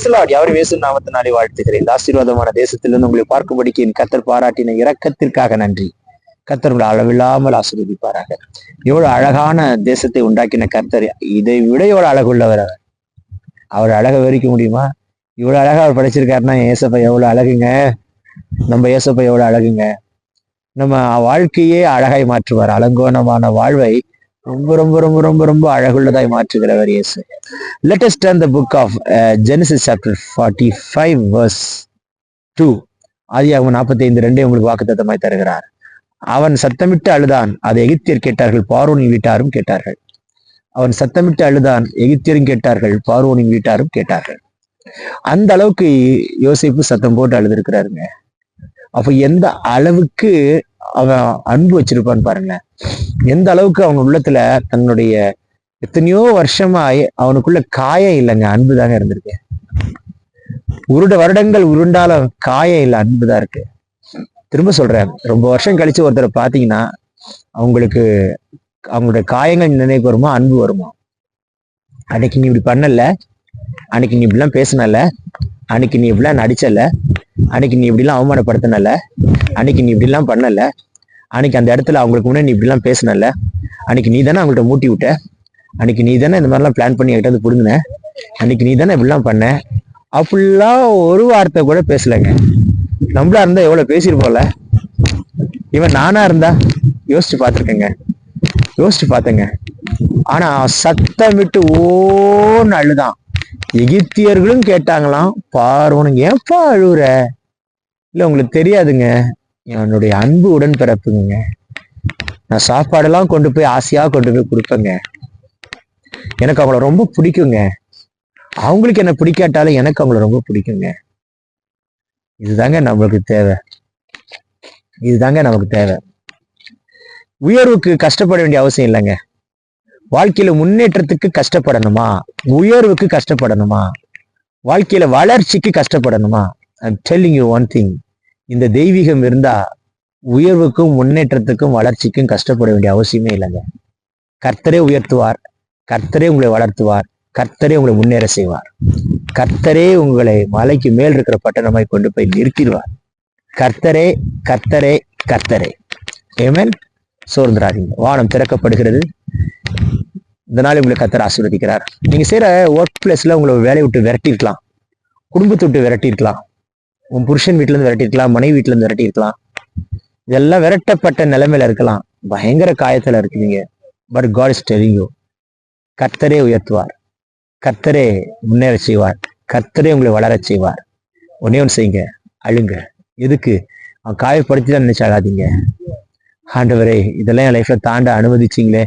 பிரைசலாட் யாரும் வேசு நாமத்தினாலே வாழ்த்துகிறேன். இந்த ஆசீர்வாதமான தேசத்திலிருந்து உங்களை பார்க்கும்படிக்கு என் கத்தர் பாராட்டின இரக்கத்திற்காக நன்றி. கத்தர் உங்களை அளவில்லாமல் ஆசீர்வதிப்பாராக. எவ்வளவு அழகான தேசத்தை உண்டாக்கின கர்த்தர். இதை விட எவ்வளவு அழகுள்ளவர் அவர். அவர் அழகை விவரிக்க முடியுமா? இவ்வளவு அழகா அவர் படைச்சிருக்காருன்னா ஏசப்பா எவ்வளவு அழகுங்க? நம்ம ஏசப்பா எவ்வளவு அழகுங்க? நம்ம வாழ்க்கையே அழகாய் மாற்றுவார். அலங்கோணமான வாழ்வை ரொம்ப ரொம்ப ரொம்ப ரொம்ப ரொம்ப அழகுள்ளதாய் மாற்றுகிறவர் இயேசு. Let us turn the book of uh, forty chapter 45 verse 2 ஆதியாகமம் நாற்பத்தி ஐந்து ரெண்டே உங்களுக்கு வாக்குத்தத்தமாய் தருகிறார். அவன் சத்தமிட்டு அழுதான் அதை எகிப்தியர் கேட்டார்கள் பார்வோனின் வீட்டாரும் கேட்டார்கள். அவன் சத்தமிட்டு அழுதான் எகிப்தியரும் கேட்டார்கள் பார்வோனின் வீட்டாரும் கேட்டார்கள். அந்த அளவுக்கு யோசிப்பு சத்தம் போட்டு அழுதுருக்கிறாருங்க. அப்ப எந்த அளவுக்கு அவன் அன்பு வச்சிருப்பான்னு பாருங்க எந்த அளவுக்கு அவன் உள்ளத்துல தன்னுடைய எத்தனையோ வருஷமாய் அவனுக்குள்ள காயம் இல்லைங்க அன்பு தாங்க இருந்திருக்கு. உருட வருடங்கள் உருண்டாலும் காயம் இல்லை அன்பு தான் இருக்கு. திரும்ப சொல்றேன் ரொம்ப வருஷம் கழிச்சு ஒருத்தரை பார்த்தீங்கன்னா அவங்களுக்கு அவங்களுடைய காயங்கள் நினைவு வருமா அன்பு வருமா? அன்னைக்கு நீ இப்படி பண்ணல அன்னைக்கு நீ இப்படிலாம் பேசினல அன்னைக்கு நீ இப்படிலாம் நடிச்சல அன்னைக்கு நீ இப்படிலாம் அவமானப்படுத்தினல அன்னைக்கு நீ இப்படிலாம் பண்ணல அன்னைக்கு அந்த இடத்துல அவங்களுக்கு முன்னாடி நீ இப்படிலாம் பேசினல அன்னைக்கு நீ தானே அவங்கள்ட்ட மூட்டி விட்ட. அன்னைக்கு நீ தானே இந்த மாதிரிலாம் பிளான் பண்ணி என்கிட்ட வந்து பிடுங்கின. அன்னைக்கு நீ தானே இப்படிலாம் பண்ண. அப்படிலாம் ஒரு வார்த்தை கூட பேசலைங்க. நம்மளா இருந்தா எவ்வளவு பேசியிருப்போம்ல. இவன் நானா இருந்தா யோசிச்சு பார்த்துருக்கேங்க. யோசிச்சு பார்த்தேங்க. ஆனா சத்தமிட்டு ஓன்னு அழுதான். எகிப்தியர்களும் கேட்டாங்களாம் பார்வனுங்க ஏன்பா அழுகுற இல்ல உங்களுக்கு தெரியாதுங்க. என்னுடைய அன்பு உடன்பிறப்புங்க. நான் சாப்பாடெல்லாம் கொண்டு போய் ஆசையா கொண்டு போய் கொடுப்பேங்க. எனக்கு அவங்கள ரொம்ப பிடிக்குங்க. அவங்களுக்கு என்ன பிடிக்காட்டாலும் எனக்கு அவங்கள ரொம்ப பிடிக்குங்க. இதுதாங்க நம்மளுக்கு தேவை. இதுதாங்க நமக்கு தேவை. உயர்வுக்கு கஷ்டப்பட வேண்டிய அவசியம் இல்லைங்க. வாழ்க்கையில முன்னேற்றத்துக்கு கஷ்டப்படணுமா? உயர்வுக்கு கஷ்டப்படணுமா? வாழ்க்கையில வளர்ச்சிக்கு கஷ்டப்படணுமா? டெல்லிங் யூ ஒன் திங் இந்த தெய்வீகம் இருந்தா உயர்வுக்கும் முன்னேற்றத்துக்கும் வளர்ச்சிக்கும் கஷ்டப்பட வேண்டிய அவசியமே இல்லைங்க. கர்த்தரே உயர்த்துவார். கர்த்தரே உங்களை வளர்த்துவார். கர்த்தரே உங்களை முன்னேற செய்வார். கர்த்தரே உங்களை மலைக்கு மேல் இருக்கிற பட்டணமாய் கொண்டு போய் நிறுத்திடுவார். கர்த்தரே கர்த்தரே கர்த்தரே. ஏமேன் சோர்ந்துடாதீங்க வானம் திறக்கப்படுகிறது. இதனால் உங்களை கத்தரை ஆசீர்வதிக்கிறார். நீங்க செய்யற ஒர்க் பிளேஸ்ல உங்களை வேலையை விட்டு விரட்டிருக்கலாம் குடும்பத்தை விட்டு விரட்டிருக்கலாம் உன் புருஷன் வீட்டுல இருந்து விரட்டிருக்கலாம் மனைவி வீட்டுல இருந்து விரட்டிருக்கலாம் இதெல்லாம் விரட்டப்பட்ட நிலைமையில இருக்கலாம். பயங்கர காயத்துல இருக்குவீங்க பட் காட் இஸ் டெலிங் கர்த்தரே உயர்த்துவார். கர்த்தரே முன்னேற செய்வார். கர்த்தரே உங்களை வளர செய்வார். ஒன்னே ஒன்று செய்யுங்க. அழுங்க. எதுக்கு? அவன் காயப்படுத்தி தான் நினைச்சாகாதீங்க. ஆண்டவரே இதெல்லாம் என் லைஃப்ல தாண்ட அனுமதிச்சிங்களே.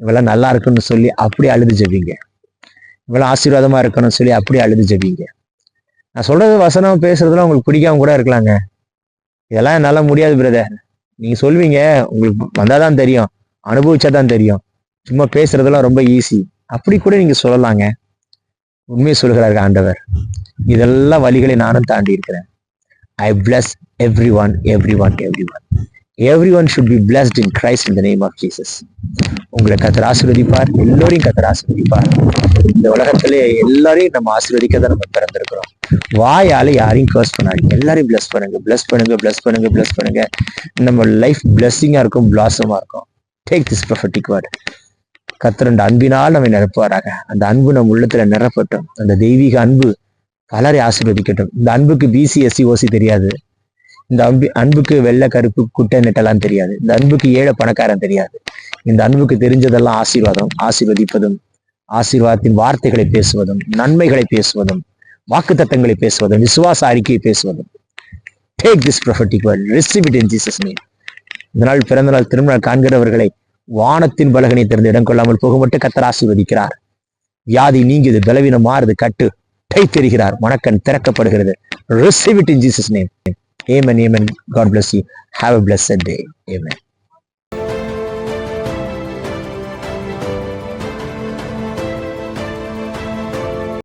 இவெல்லாம் நல்லா இருக்குன்னு சொல்லி அப்படி அழுது ஜெபிங்க. இவெல்லாம் ஆசீர்வாதமா இருக்கணும்னு சொல்லி அப்படி அழுது ஜெபிங்க. நான் சொல்றது வசனம் பேசுறதுலாம் உங்களுக்கு பிடிக்காம கூட இருக்கலாங்க. இதெல்லாம் என்னால முடியாது பிரதர் நீங்க சொல்வீங்க உங்களுக்கு வந்தாதான் தெரியும். அனுபவிச்சாதான் தெரியும். சும்மா பேசுறதெல்லாம் ரொம்ப ஈஸி அப்படி கூட நீங்க சொல்லலாங்க. உண்மையை சொல்கிறார்கள் ஆண்டவர். இதெல்லாம் வழிகளை நானும் தாண்டி இருக்கிறேன். I bless every one every one every one every one should be blessed in Christ in the name of Jesus உங்களை கத்தர் ஆசீர்வதிப்பார். எல்லோரையும் கத்தர் ஆசீர்வதிப்பார். இந்த உலகத்திலே எல்லாரையும் நம்ம ஆசீர்வதிக்க தான் நம்ம பிறந்திருக்கிறோம். வாயால யாரையும் கர்ஸ் பண்ணாதீங்க. எல்லாரையும் பிளஸ் பண்ணுங்க பிளஸ் பண்ணுங்க பிளஸ் பண்ணுங்க பிளஸ் பண்ணுங்க. நம்ம லைஃப் பிளஸ்ஸிங்காக இருக்கும் பிளாசமாக இருக்கும். டேக் திஸ் ப்ரொஃபட்டிக் வேர்ட் கத்திரண்ட அன்பினால் நம்மை நிரப்புவாராக. அந்த அன்பு நம் உள்ளத்துல நிரப்பட்டும். அந்த தெய்வீக அன்பு பலரை ஆசீர்வதிக்கட்டும். இந்த அன்புக்கு பிசிஎஸ்சி ஓசி தெரியாது. இந்த அன்பு அன்புக்கு வெள்ளை கருப்பு குட்டை நெட்டெல்லாம் தெரியாது. இந்த அன்புக்கு ஏழை பணக்காரன் தெரியாது. இந்த அன்புக்கு தெரிஞ்சதெல்லாம் ஆசீர்வாதம் ஆசீர்வதிப்பதும் ஆசீர்வாதத்தின் வார்த்தைகளை பேசுவதும் நன்மைகளை பேசுவதும் வாக்கு தத்தங்களை பேசுவதும் விசுவாச அறிக்கையை பேசுவதும். Take this prophetic word receive it in Jesus name இதனால் பிறந்த நாள் திருமணம் காண்கிறவர்களை வானத்தின் பலகனை திறந்து இடம் கொள்ளாமல் போக மட்டும் கத்தர் ஆசீர்வதிக்கிறார். வியாதி நீங்கியது பலவீனம் மாறுது கட்டு டை தெரிகிறார் மணக்கண் திறக்கப்படுகிறது. Receive it in Jesus name amen amen God bless you have a bless day amen